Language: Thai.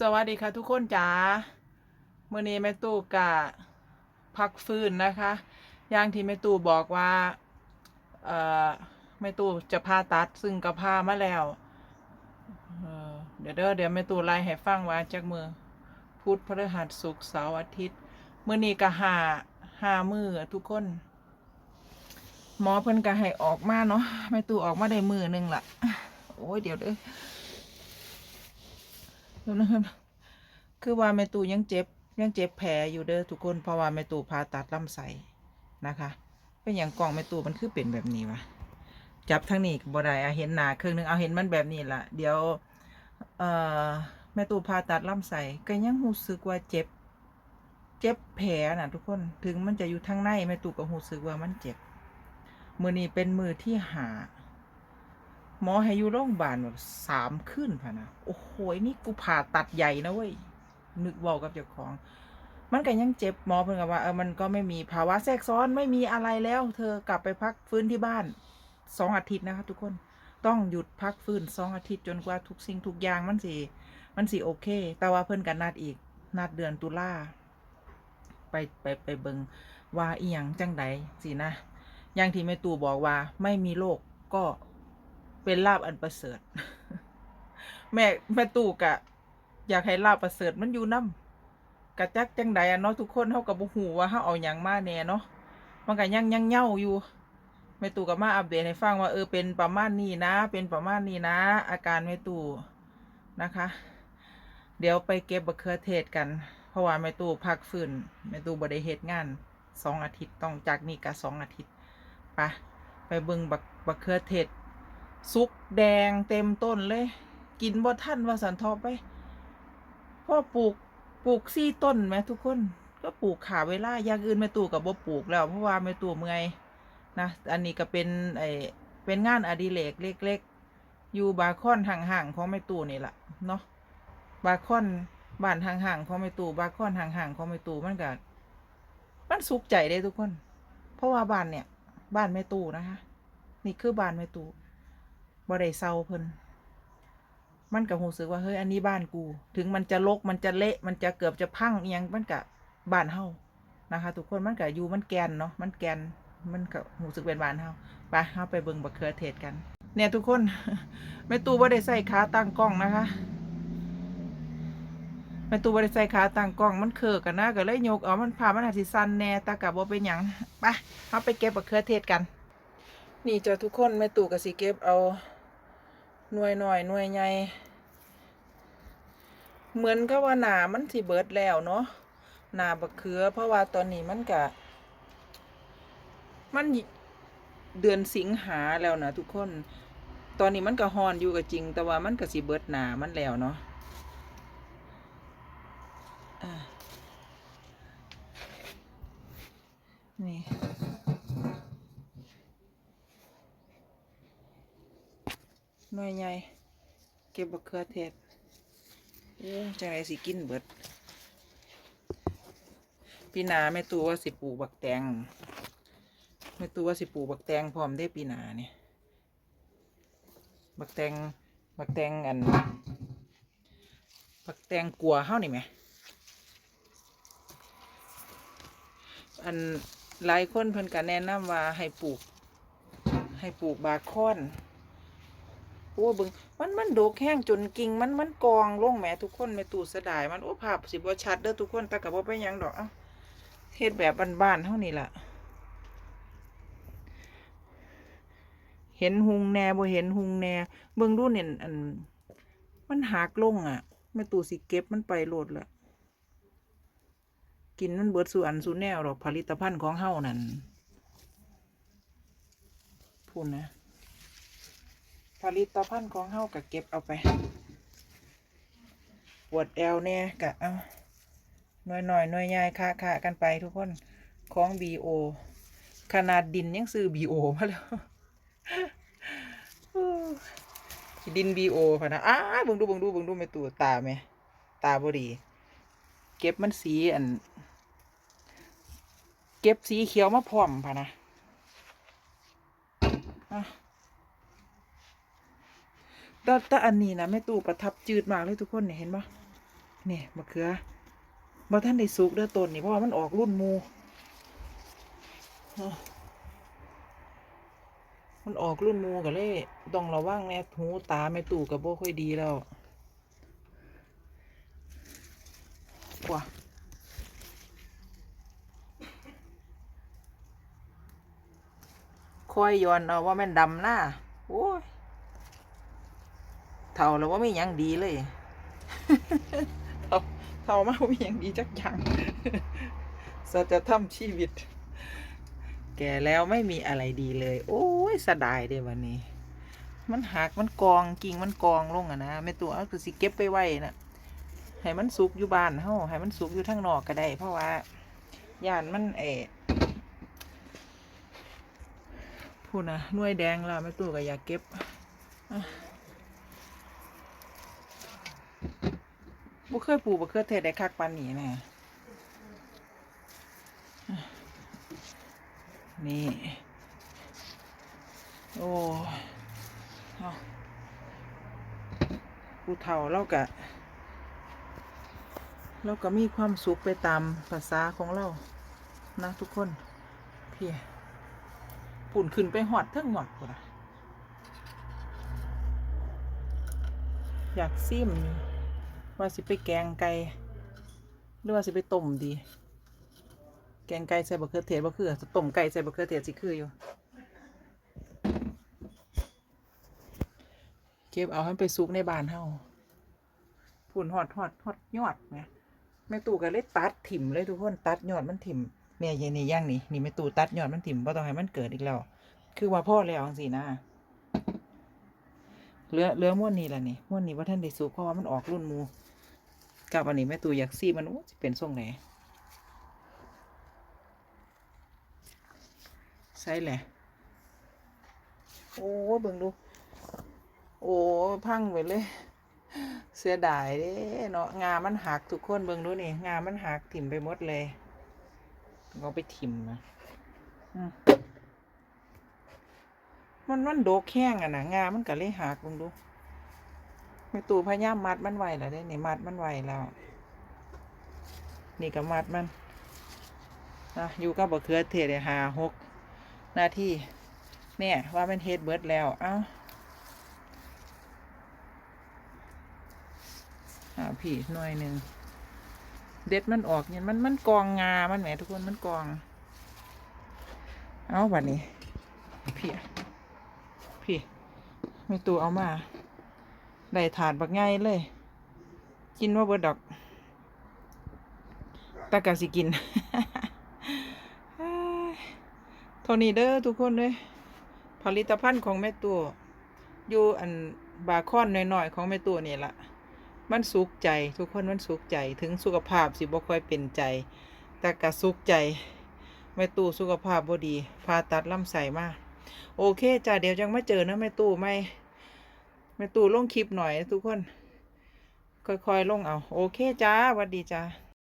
สวัสดีค่ะทุกคนจ๋าเมื่อนี้แม่ตู่กะพักฟื้นนะคะอย่างที่แม่ตู่บอกว่าเอ่อแม่ตู่จะพาตัดซึ่งก็พามาแล้วเเดี๋ยวเด้อเดี๋ยวแม่ตู่ไล่ให้ฟังว่าจากมือพุธพฤหัสศุกร์เสาร์อาทิตย์เมื่อนี้ก็หาหามือทุกคน หมอเพิ่นก็ให้ออกมาเนาะแม่ตู่ออกมาได้มือหนึงละโอ้ยเดี๋ยวเด้อ เดี๋ยวนะครับ คือว่าแม่ตู่ยังเจ็บ ยังเจ็บแผลอยู่เด้อทุกคน เพราะว่าแม่ตู่ผ่าตัดลำไส้นะคะ เป็นอย่างกล่องแม่ตู่มันคือเป็นแบบนี้วะจับทั้งนี้บ่ได้อะเห็นหนาครึ่งหนึงเอาเห็นมันแบบนี้ละเดี๋ยว เอ่อแม่ตู่ผ่าตัดลำไส้ก็ยังรู้สึกว่าเจ็บ เจ็บแผลนะทุกคน ถึงมันจะอยู่ทางในแม่ตู่ก็รู้สึกว่ามันเจ็บ มือนี้เป็นมือที่หา หมอให้อยู่โรงพยาบาลแบบสามขึ้นพะนะโอ้โหนี่กูผ่าตัดใหญ่นะเว้ยนึกเว่ากับเจ้าของ มันก็ยังเจ็บหมอเพิ่นก็ว่าเออมันก็ไม่มีภาวะแทรกซ้อนไม่มีอะไรแล้ว เธอกลับไปพักฟื้นที่บ้านสองอาทิตย์นะคะทุกคนต้องหยุดพักฟื้นสองอาทิตย์จนกว่าทุกสิ่งทุกอย่างมันสิมันสิโอเค แต่ว่าเพิ่นกันนัดอีก นัดเดือนตุลาไปไปไปเบิงว่าอีหยังจังใดสินะอย่างที่แม่ตู่บอกว่าไม่มีโรคก็ เป็นลาบอันประเสริฐ แม่แม่ตู่กะ อยากให้ลาบประเสริฐมันอยู่น้ำกะจักจังใดอะเนาะทุกคนเฮากับบ่ฮู้ว่าเฮาเอาหยังมาแน่เนาะมันก็ยังยังเหย้าอยู่แม่ตู่ก็มาอัปเดตให้ฟังว่าเออเป็นประมาณนี้นะ เป็นประมาณนี้นะ อาการแม่ตู่นะคะ เดี๋ยวไปเก็บบักเขือเทศกัน เพราะว่าแม่ตู่พักฟื้นแม่ตู่บ่ได้เฮ็ดงานสองอาทิตย์ต้องจากนี้ก็สองอาทิตย์ไปไปเบิ่งบักบักเขือเทศ สุกแดงเต็มต้นเลย กินบ่ทันว่าสันทอไปพ่อปลูกปลูกซี่ต้นไหมทุกคน ก็ปลูกขาเวลาอย่างอื่นแม่ตู่กับบ่ปลูกแล้ว เพราะว่าแม่ตู่เมื่อยนะอันนี้ก็เป็นไอเป็นงานอดิเรกเล็ก ๆ อยู่บาคอนห่างๆของแม่ตู่นี่แหละเนาะบาคอนบ้านห่างๆของแม่ตู่บาคอนห่างๆของแม่ตู่มันก็มันสุขใจได้ทุกคน เพราะว่าบ้านเนี่ย บ้านแม่ตู่นะคะ นี่คือบ้านแม่ตู่ บ่ได้เศร้าเพิ่นมันก็รู้สึกว่าเฮ้ยอันนี้บ้านกู ถึงมันจะรกมันจะเละมันจะเกือบจะพังอิหยังมันก็บ้านเฮานะคะ ทุกคนมันก็อยู่มันแกนเนาะมันแกนมันก็รู้สึกเป็นบ้านเฮาไปเฮาไปเบิ่งบักเขือเทศกัน เนี่ยทุกคนแม่ตู่บ่ได้ใส่ขาตั้งกล้องนะคะแม่ตู่บ่ได้ใส่ขาตั้งกล้องมันเคือกันนะก็เลยยกเอามันพามันอาสิสันแน่ต่ก็บ่เป็นหยังไปเฮาไปเก็บบักเขือเทศกัน นี่จ้ะทุกคนแม่ตู่ก็สิเก็บเอา หน่วยหน่อยหน่วยใหญ่เหมือนกับว่าหนามันสิเบิดแล้วเนาะหนาบักเขือ เพราะว่าตอนนี้มันกะ มันเดือนสิงหาแล้วนะทุกคน ตอนนี้มันก็ฮอนอยู่ก็จริง แต่ว่ามันก็สิเบิดหนามันแล้วเนาะอะนี่ หน่วยใหญ่ เก็บบักเขือเทศโอ้จังไรสิกินเบิด ปีนาแม่ตูว่าสิปลูกบักแตงแม่ตูว่าสิปลูกบักแตงพร้อมได้ปีนาเนี่ยบักแตงบักแตงอันบักแตงกัวเฮ้านี่ไหมอันหลายคนเพิ่นก็แนะนำว่าให้ปลูก ให้ปลูกบาคอน โอ้เบึงมันมันโดกแห้งจนกิ่งมันมันกองลงแหมทุกคนแม่ตู่เสดายมันโอ้ภาพสิบ่ชัดเด้อทุกคนแต่กับบ่เป็นหยังดอกเอ้าเฮ็ดแบบบ้านๆเท่านี้ล่ะ เห็นหุงแหน่บ่เห็นหุงแหน่เบิ่งดูเนี่ยอันมันหักลงอะแม่ตู่สิเก็บมันไปโลดละกินมันเบิดสู่อันสู่แนวดอกผลิตภัณฑ์ของเฮานั่นพูดนะ ลิตภัณฑ์ของเฮาก็เก็บเอาไป ปวดแอวแน่กะเอาหน่อยหน่อยหน่อยใหญ่ค่ะค่ะกันไปทุกคนของบีโอขนาดดินยังซื้อบีโอมาแล้วดินบีโอพะนะอ้าบิ่งดูบิ่งดูบิ่งดูไม่ตัวตาไหมตาบ่ดี เก็บมันสีอัน เก็บสีเขียวมาพร้อมพะนะอะ แต่แต่อันนี้นะแม่ตู่ประทับจืดมากเลยทุกคนเนี่ยเห็นปะนี่มะเขือบ่ท่านได้สุกเด้อต้นนี่เพราะว่ามันออกรุ่นมูมันออกรุ่นมูก็เลยต้องระวังแน่หูตาไม่ตู่กับโบค่อยดีแล้วกว่าค่อยย้อนเอาว่าแม่นดำหน้าโอ้ย เท่าแล้วว่าไม่ยังดีเลย เท่าเท่ามากไม่ยังดีจักอย่างสัจธรรมชีวิต แก่แล้วไม่มีอะไรดีเลย โอ้ยสะดายเด้วันนี้ มันหักมันกองกิ่งมันกองลงอะนะไม่ตัวอาคือสิเก็บไปไว้นะให้มันสุกอยู่บ้านเฮาให้มันสุกอยู่ทางนอกก็ได้ เพราะว่าย่านมันเออพูดนะน่วยแดงแล้วไม่ตัวก็อยากเก็บอะบ่ เคยปลูกบ่เคยเทศได้คักปานนี้แน่อะนี่ โอ้เอาผู้เฒ่าเรากะเราก็มีความสุขไปตามภาษาของเรา นะทุกคน พี่ปุ่นขึ้นไปหอดเทิงหอดพุ่นอยากซิมอยู่ ว่าสิไปแกงไก่หรือว่าสิไปต้มดี แกงไก่ใส่บะเขือเทศบ่คือต้มไก่ใส่บะเขือเทศสิคืออยู่ เก็บเอาให้ไปซุกในบ้านเฮาฝุ่นหอดหอดหอดยอดไงแม่ตู่ก็เลยตัดถิ่มเลยทุกคนตัดยอดมันถิ่มแม่ยายนี่ย่างนี่นี่แม่ตู่ตัดยอดมันถิ่มบ่ต้องให้มันเกิดอีกแล้วคือว่าพ่อแล้วจังซี่นะเลือเลือม้วนนี้ล่ะนี่ม้วนนี้ว่าท่านได้สุกเพราะว่ามันออกรุ่นมู กับอันนี้แม่ตูอยากซีมันโอ้สิเป็นทรงไหนใส่แหละ โอ้เบิ่งดู โอ้พังไปเลย เสียดายเด้เนาะงามันหักทุกคนเบิ่งดูนี่งามันหักถิ่มไปหมดเลยเอาไปถิ่มนะมมันมันโดกแข้งอะนะงามันก็เลยหักเบิ่งดู ไม่ตู่พยายามมัดมันไว้แล้วเด้นี่มัดมันไว้แล้ว นี่ก็มัดมันนะอยู่กับบะเขือเทศเลยหาหกนาทีเนี่ยว่ามันเฮดเบิร์ดแล้วเอ้าอ่าพี่หน่วยหนึ่งเด็ดมันออกเนี่ยมันมันกองงา มันแหมทุกคนมันกอง เอาบัดนี้ พี่ พี่ ไม่ตัวเอามา ได้ถาดบักง่ายเลย กินว่าเบิดดอกตากาสิกินเท่านี้เด้อทุกคนเลยผลิตภัณฑ์ของแม่ตัว อยู่อันบาคอนหน่อยๆ ของแม่ตัวนี่แหละมันสุขใจทุกคนมันสุขใจถึงสุขภาพสิบ่ค่อยเป็นใจ แต่ก็สุขใจแม่ตู้สุขภาพบ่ดีผ่าตัดลำไส้มาโอเคจ้าเดี๋ยวจังมาเจอนะแม่ตู้ไม่ แม่ตู่ลงคลิปหน่อยทุกคน ค่อยๆลงเอา โอเคจ้าสวัสดีจ้า